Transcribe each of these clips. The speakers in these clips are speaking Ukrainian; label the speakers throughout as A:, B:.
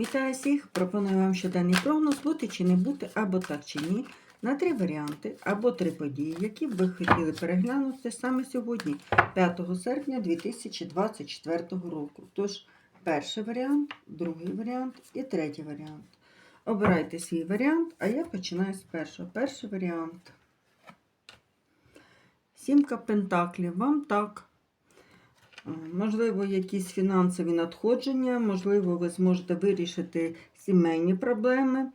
A: Вітаю всіх! Пропоную вам щоденний прогноз бути чи не бути, або так чи ні, на три варіанти або три події, які б ви хотіли переглянути саме сьогодні, 5 серпня 2024 року. Тож, перший варіант, другий варіант і третій варіант. Обирайте свій варіант, а я починаю з першого. Перший варіант. Сімка пентаклів. Вам так. Е, Можливо, якісь фінансові надходження, можливо, ви зможете вирішити сімейні проблеми,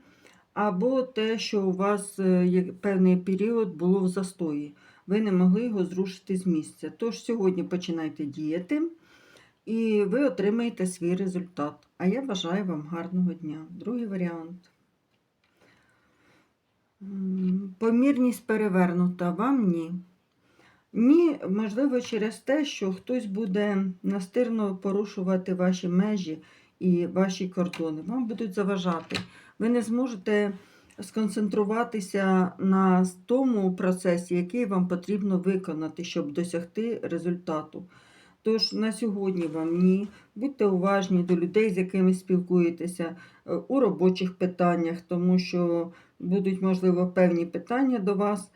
A: або те, що у вас е, певний період було в застої. Ви не могли його зрушити з місця. Тож сьогодні починайте діяти, і ви отримаєте свій результат. А я бажаю вам гарного дня. Другий варіант. Помірність перевернута, вам ні. Ні, можливо, через те, що хтось буде настирно порушувати ваші межі і ваші кордони. Вам будуть заважати. Ви не зможете сконцентруватися на тому процесі, який вам потрібно виконати, щоб досягти результату. Тож на сьогодні вам ні. Будьте уважні до людей, з якими спілкуєтеся е, у робочих питаннях, тому що будуть, можливо, певні питання до вас.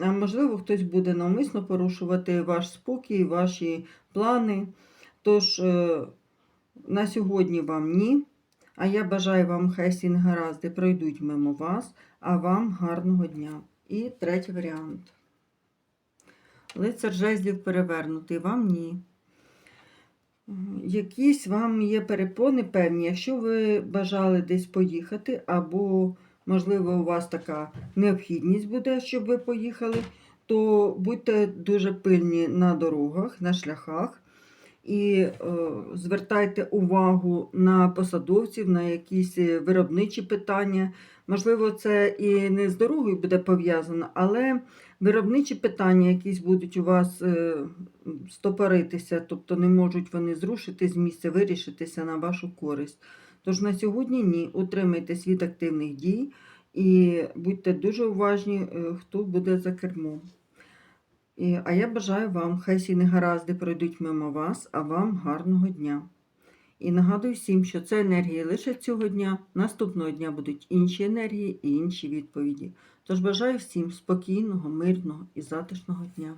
A: Можливо, хтось буде навмисно порушувати ваш спокій, ваші плани. Тож е, на сьогодні вам ні. А я бажаю вам, хай всі негаразди пройдуть мимо вас, а вам гарного дня. І третій варіант. Лицар жезлів перевернутий, вам ні. Якісь вам є перепони певні, якщо ви бажали десь поїхати, або, можливо, у вас така необхідність буде, щоб ви поїхали, то будьте дуже пильні на дорогах, на шляхах. І е, звертайте увагу на посадовців, на якісь виробничі питання. Можливо, це і не з дорогою буде пов'язано, але виробничі питання якісь будуть у вас е, стопоритися, тобто не можуть вони зрушити з місця, вирішитися на вашу користь. Тож на сьогодні ні, утримайтесь від активних дій і будьте дуже уважні, е, хто буде за кермом. І, а я бажаю вам, хай всі негаразди пройдуть мимо вас, а вам гарного дня. І нагадую всім, що це енергії лише цього дня, наступного дня будуть інші енергії і інші відповіді. Тож бажаю всім спокійного, мирного і затишного дня.